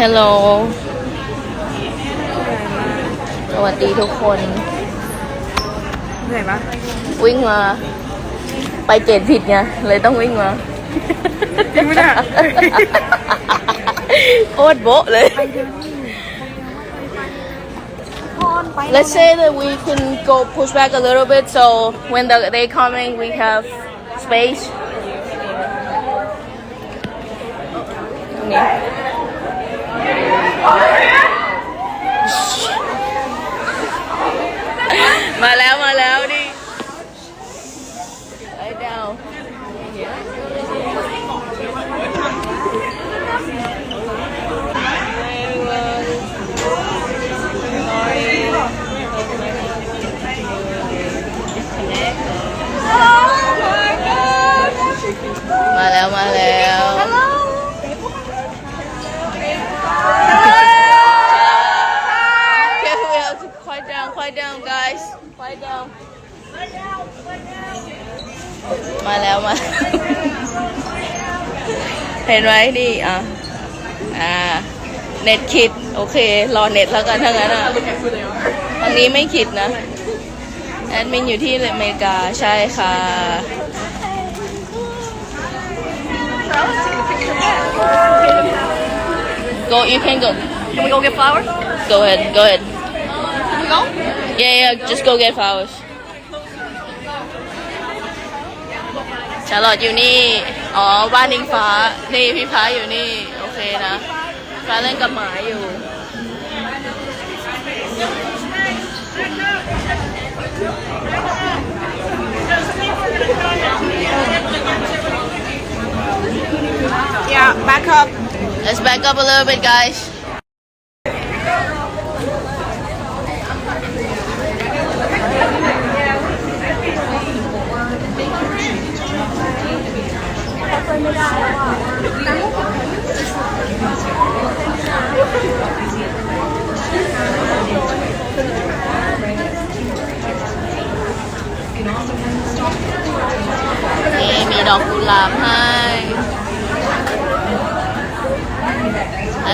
ฮัลโหล สวัสดีทุกคนเหนื่อยปะวิ่งมา ไปเกตผิดไง เลยต้องวิ่งมาจริงปะเนี่ยโคตรโบ๊ะเลย Let's say that we can go push back a little bit so when the, they coming we have space ตรงนี้ มาแล้วมาแล้วนี่ไอ้ดาว มาแล้วมาแล้ว Okay, we have to quiet down, quiet down, guys. Quiet down. มาแล้วมา เห็นไหมนี่อะอ่าเน็ตคิด โอเค รอเน็ตแล้วกันทั้างนั้นอะทางนี้ไม่คิดนะแอดมินอยู่ที่อเมริกาใช่ค่ะ Go, you can go. Can we go get flowers? Go ahead, go ahead. Can we go? Yeah, yeah, just go get flowers. าลอตอยู่นี่ อ๋อ บ้านนิงฟ้า นี่พี่ฟ้าอยู่นี่ โอเคนะ ฟ้าเล่นกับหมาอยู่ Yeah, back up. Let's back up a little bit, guys. ดอกกุหลาบให้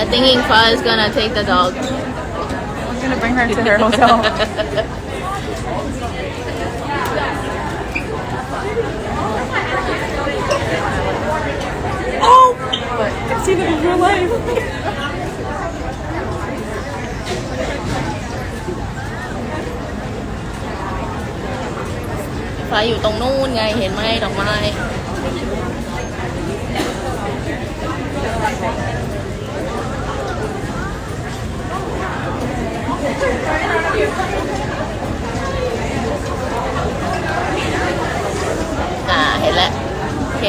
I think Ingfa is gonna take the dog. I'm gonna bring her to her hotel. oh! I've seen it in real life. ฟ้าอยู่ตรงนู้นไงเห็นไหมดอกไม้อ่าเห็นแล้ว โอเค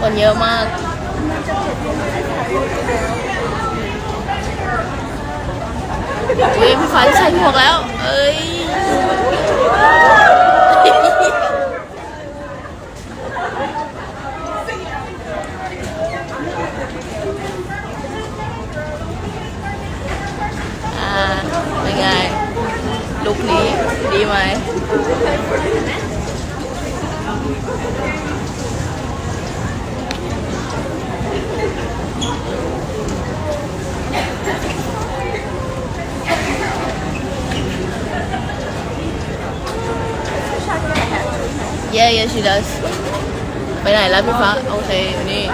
คนเยอะมาก อุ้ยพี่ฟ้าจะใส่หมวกแล้ว เอ้ยอ่าเป็นไง ลุคนี้ดีไหม Yeah yeah she does ไปไหนแล้วพี่ฟ้าโอเคอยู่นี่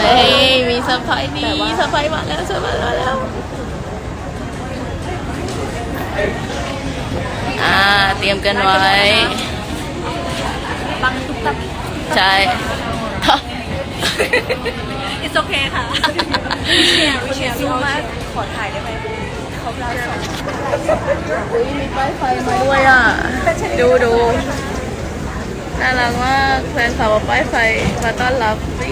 เฮ้ยมีเซอร์ไพรส์ดีเซอร์ไพรส์มาแล้วเซอร์ไพรส์มาแล้วอ่าเตรียมกันไว้ปังตุ๊บตับใช่ It's okay ค่ะวิเชียร์วิเชียร์ซูมมาขอถ่ายได้ไหมเขาได้สองอุ้ยมีป้ายไฟมาด้วยอะ ดูดูน่ารักมากแฟนสาวเอาป้ายไฟมาต้อนรับสิ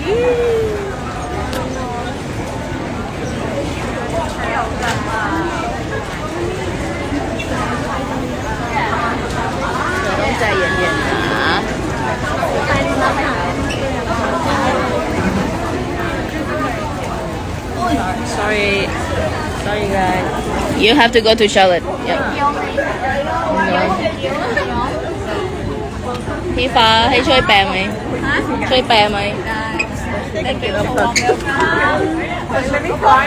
เราต้องใจเย็นๆนะ sorry sorry guys you have to go to Charlotte yep. พี่ฟ้าให้ช่วยแปลไหม ช่วยแปลไหม ได้เก็บแล้วพอ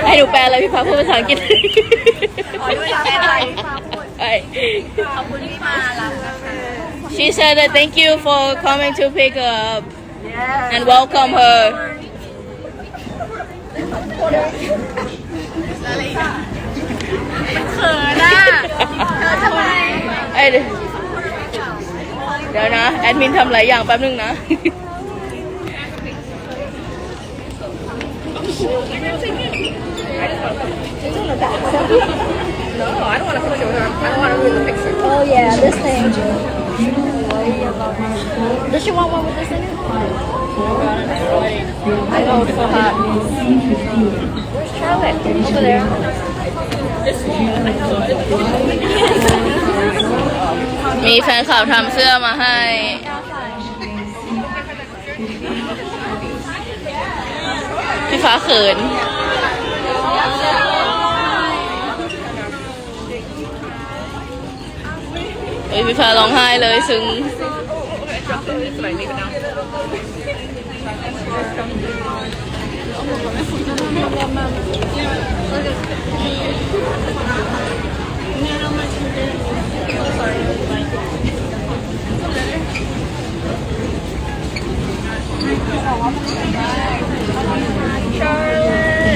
ให้หนูแปลอะไรพี่ฟ้าพูดภาษาอังกฤษ ขอด้วยแปลไทย ใช่ ขอบคุณที่มารับนะคะ She said that thank you for coming to pick her up and welcome her. อะไรเขินอะเขินทำไมเอ้ยเดี๋ยวเดี๋ยวนะ แอดมินทำหลายอย่างแป๊บนึงนะ Oh yeah, this thing. Does she want one with this in it? I know it's so hot. Where's Charlotte? Over there. มีแฟนคลับทำเสื้อมาให้ พี่ฟ้าเขินเฮ้ยพี่ฟ้าร้องไห้เลยซึ้ง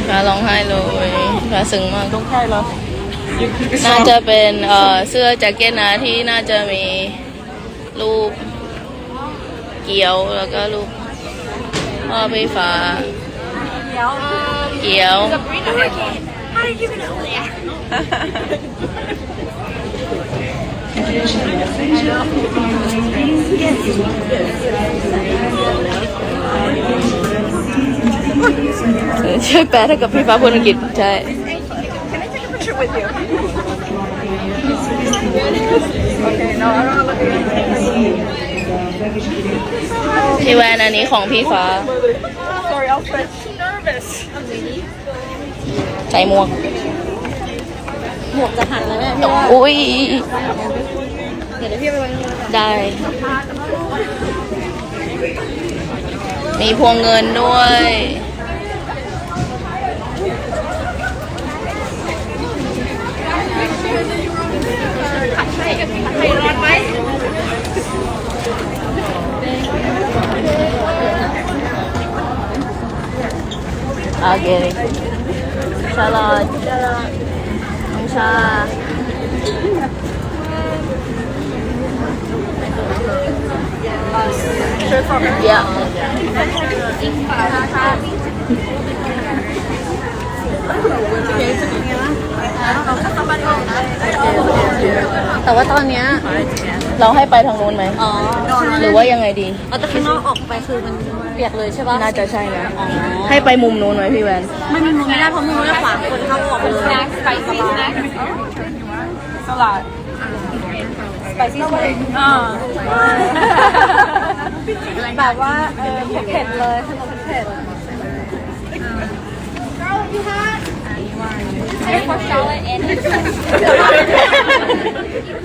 ฟ้าร้องไห้เลยฟ้าซึ้งมาก ต้องไห้เหรอน่าจะเป็นเอ่อเสื้อแจ็คเก็ตนะที่น่าจะมีรูป เกี๊ยวแล้วก็ลูกหม้อไฟฟ้า เกี๊ยว ช่วยแปลใกับพี่ฟ้าพูอังกฤษใช่ Okay, no, I don't want. พี่แวนอันนี้ของพี่ฟ้า Sorry Alfred nervous ใส่หมวก หมวกจะหันเลยแม่พี่ว่าอุ้ยเดี๋ยวเดี๋ยวพี่ไปไว้ตรงนู้นได้ มีพวงเงินด้วยใครร้อนไหมโอเคชาลอตน้องชา Sure for her เยอะแต่ว่าตอนเนี้ยเราให้ไปทางนู้นไหม อ๋อหรือว่ายังไงดี เอาแต่ข้างนอกออกไปคือมันเปียกเลยใช่ปะน่าจะใช่นะอ๋อให้ไปมุมนู้นไหมพี่แวนไม่มีมุมไม่ได้เพราะมุมจะขวางคนเข้าออกไปเลย spicy snack สลัด spicy snack อ่าแบบว่าเออเผ็ดๆเลยขนมเผ็ด for Charlotte and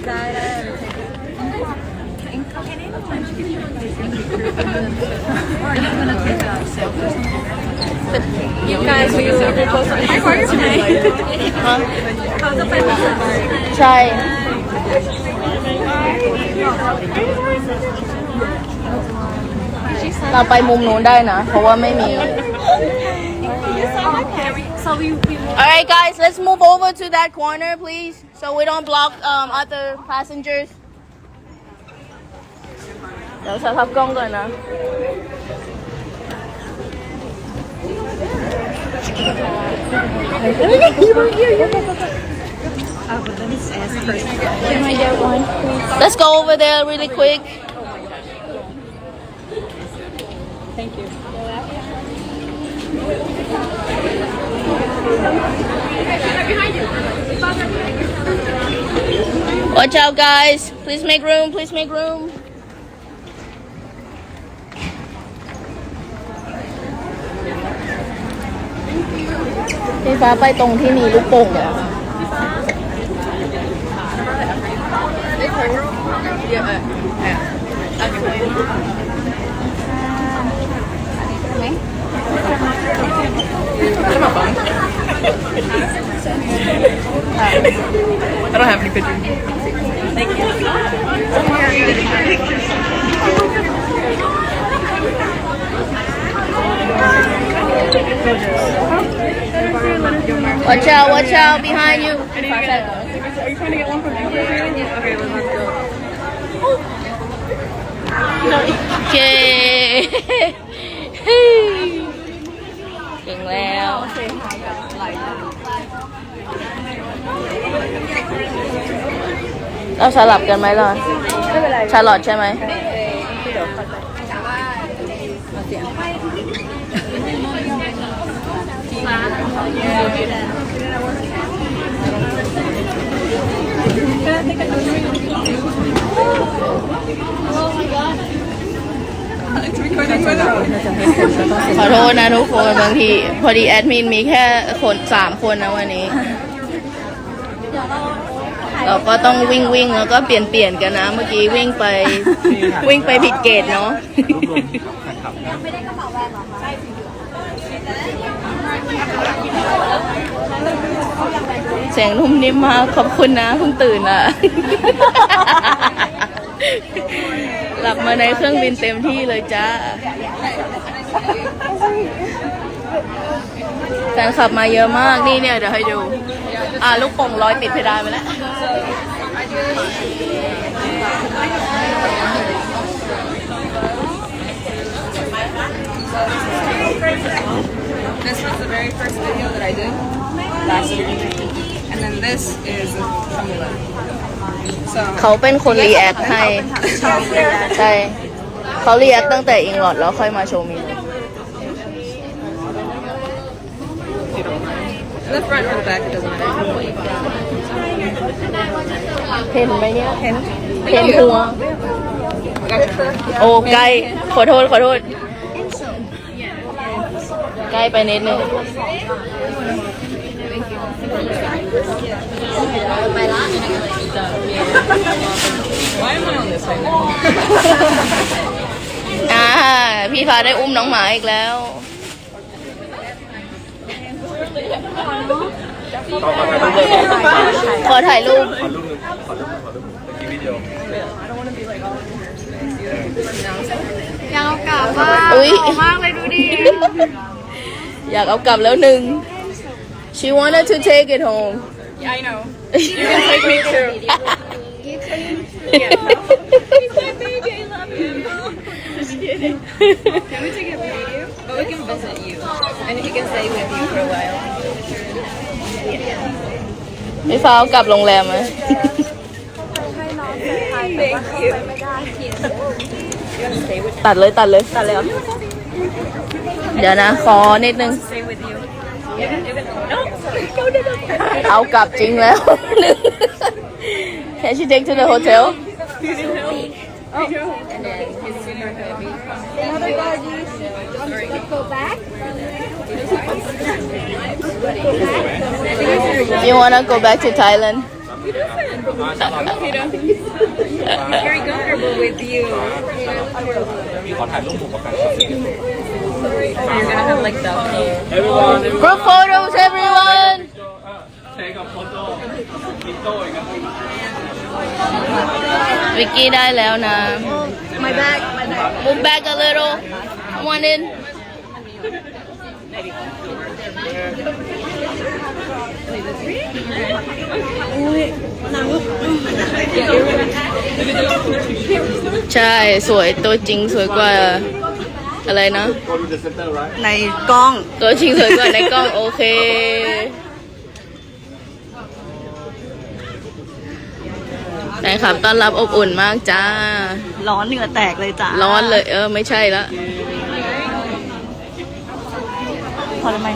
ได้ได้ You guys we were supposed to be party tonight ฮะเขาจะไปประชุมใช่ เราไปมุมนู้นได้นะ เพราะว่าไม่มี so we we Alright guys let's move over to that corner please so we don't block um other passengers เดี๋ยวสทับกล้องก่อนนะ Can I get one please? Let's go over there really quick thank you Watch out guys please make room please make room พี่ฟ้าไปตรงที่มีลูกโป่งเหรอ I don't have any pictures. Watch out watch out behind you Are you trying to get one from Okay, let's go. โอเคถึงแล้วเราสลับกันไหมล่ะชาลอตใช่ไหม ขอโทษนะทุกคนบางที พอดีแอดมินมีแค่คนสามคนนะวันนี้ เราก็ต้องวิ่งวิ่งแล้วก็เปลี่ยนเปลี่ยนกันนะ เมื่อกี้วิ่งไปวิ่งไปผิดเกตเนาะ เสียงนุ่มนิ่มมากขอบคุณนะเพิ่งตื่นอะ หลับมาในเครื่องบินเต็มที่เลยจ้าแฟนขับมาเยอะมากนี่เนี่ยเดี๋ยวให้ดู อ่าลูกโป่งลอยติดเพดานไปแล้ว This was the very first video that I did last year. And then this is from the So เขาเป็นคนรีแอคให้ใช่ เขารีแอคตั้งแต่อิงลอดแล้วค่อยมาโชว์มิว the front or the back, it doesn't matter. เห็นไหมเนี่ย เห็น เห็นหัว I got you. โอ้ใกล้ขอโทษ ขอโทษ ใกล้ไปนิดนึง Why am I on this right now? อ่า พี่ฟ้าได้อุ้มน้องหมาอีกแล้วขอถ่ายรูปอยังเอากลับว่าอุ๊ยมากเลยดูดิ อยากเอากลับแล้วหนึ่ง she wanted to take it home I know. You can take me too. He's my baby. I love him. Just kidding. Can we take a video? But we can visit you, and he can stay with you for a while. พี่ฟ้าเอากลับโรงแรมไหม Thank you. ตัดเลยตัดเลยตัดเลยเดี๋ยวนะ ขอนิดนึง Stay with you. เอากลับจริงแล้ว Can she take to the hotel Oh. And then he's super happy. you wanna go back to Thailand Very comfortable with you. มีขอถ่ายรูปหมู่กับแฟน So You're gonna have like the whole. group photos everyone เทกับโฟโต้มิโต้อีกนะวิกกี้ได้แล้วนะ My bag. My bag. move back a little come on in ใช่สวยตัว อะไรนะในกล้อง ตัวจริงสวยกว่าในกล้องโอเค แฟนคลับต้อนรับอบอุ่นมากจ้า ร้อนเหงื่อแตกเลยจ้ะร้อนเลย เออ ไม่ใช่ละ พอทำไม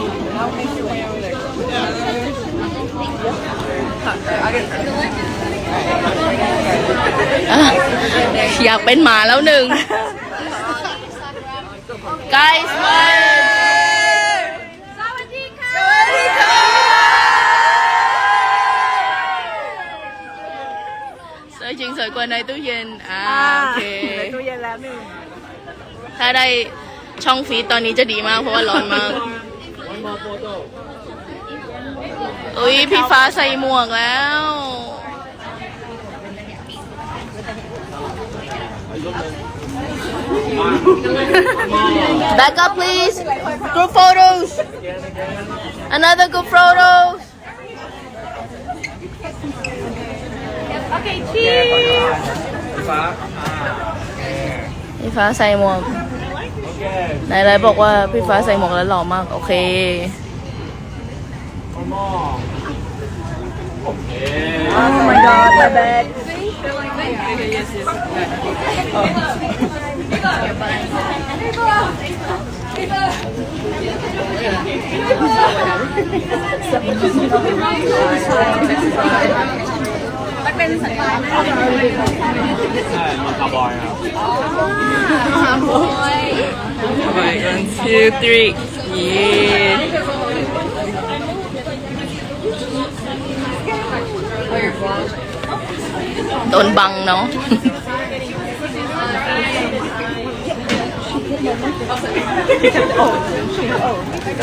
อะอยากเป็นหมาแล้วหนึ่ง Guys, smile. Sawadika. Sawadika. Sợi chuyện sợi qua này túi dinh. À, à ok. Túi dinh là mình. ถ้าได้ช่องฟีดตอนนี้จะดีมากเพราะว่าร้อนมาก อุ้ยพี่ฟ้าใส่หมวกแล้ว Back up please Group photos Another group photos ฟ้าพี่ฟ้าใส่หมวกไหนไรบอกว่าพี่ฟ้าใส่หมวกแล้วหล่อมาก โอเค Oh my god my bad ใช่มีคาร์บอยครับ One two three yeah โดนบังเนาะ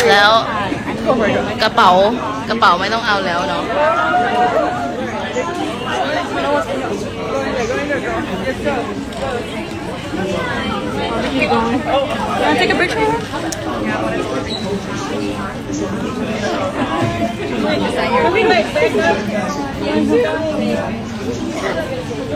แล้วกระเป๋ากระเป๋าไม่ต้องเอาแล้วเนาะ Wanna take a picture?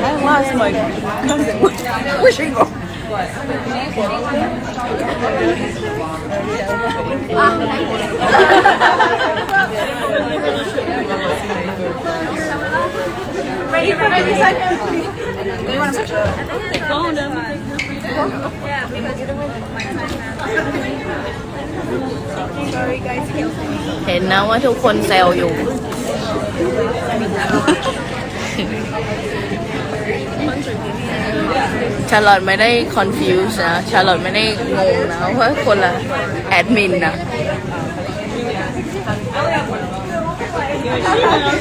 I lost my cousin. Where's she go? เห็นนะว่าทุกคนแซวอยู่ ชาลอตไม่ได้ confuse นะ ชาลอตไม่ได้งงนะเพราะคนละแอดมินนะ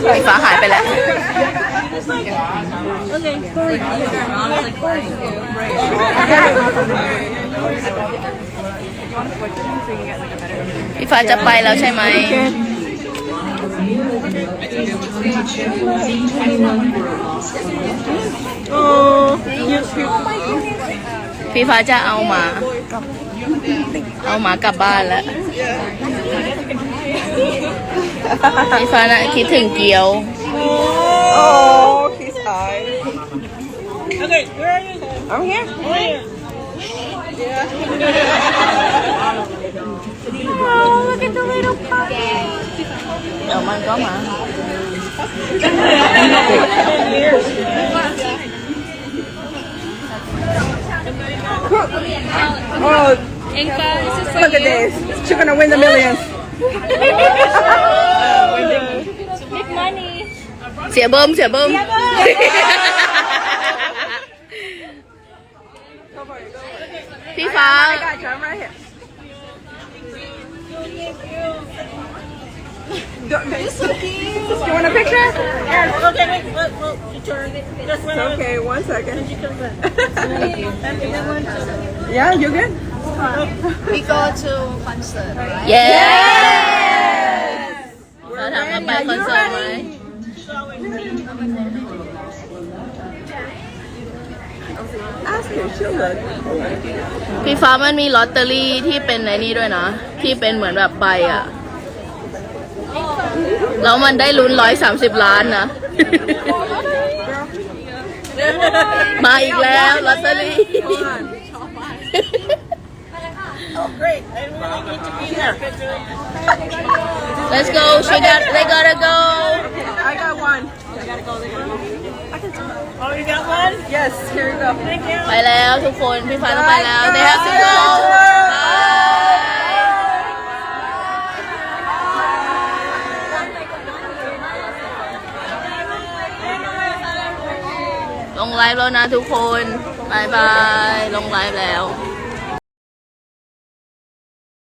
ไฟฟ้าหายไปแล้วพี่ฟ้าจะไปแล้วใช่ไหม พี่ฟ้าจะเอาหมา เอาหมากลับบ้านแล้วพี่ฟ้านะคิดถึงเกียว Oh, he's high. Okay, where are you? I'm here. Oh, look at the little puppy. เดี๋ยวมันก็มา Oh, look at this. She's gonna win the millions. Big money. เสียเบิ้มเสียเบิ้มพี่ฟ้า I got you. I'm right here. Don't- You want a picture? Yes. Okay, wait, wait, wait. Okay, one second. yeah, you good? We go to concert, right? yes เราถามว่าไปคอนเสิร์ตไหม Ask her. She'll look. พี่ฟ้ามันมีลอตเตอรี่ที่เป็นในนี้ด้วยนะ ที่เป็นเหมือนแบบใบอะแล้วมันได้ลุ้นร้อยสามสิบล้านนะ มาอีกแล้วลอตเตอรี่ Great. I really need to be here. Let's go she got they gotta go I got one. Oh, you got one? Yes. Yes, here you go. Thank you. ไปแล้วทุกคนพี่ฟ้าต้องไปแล้ว they have to go Bye ลงไลฟ์แล้วนะทุกคนบายบาย ลงไลฟ์แล้ว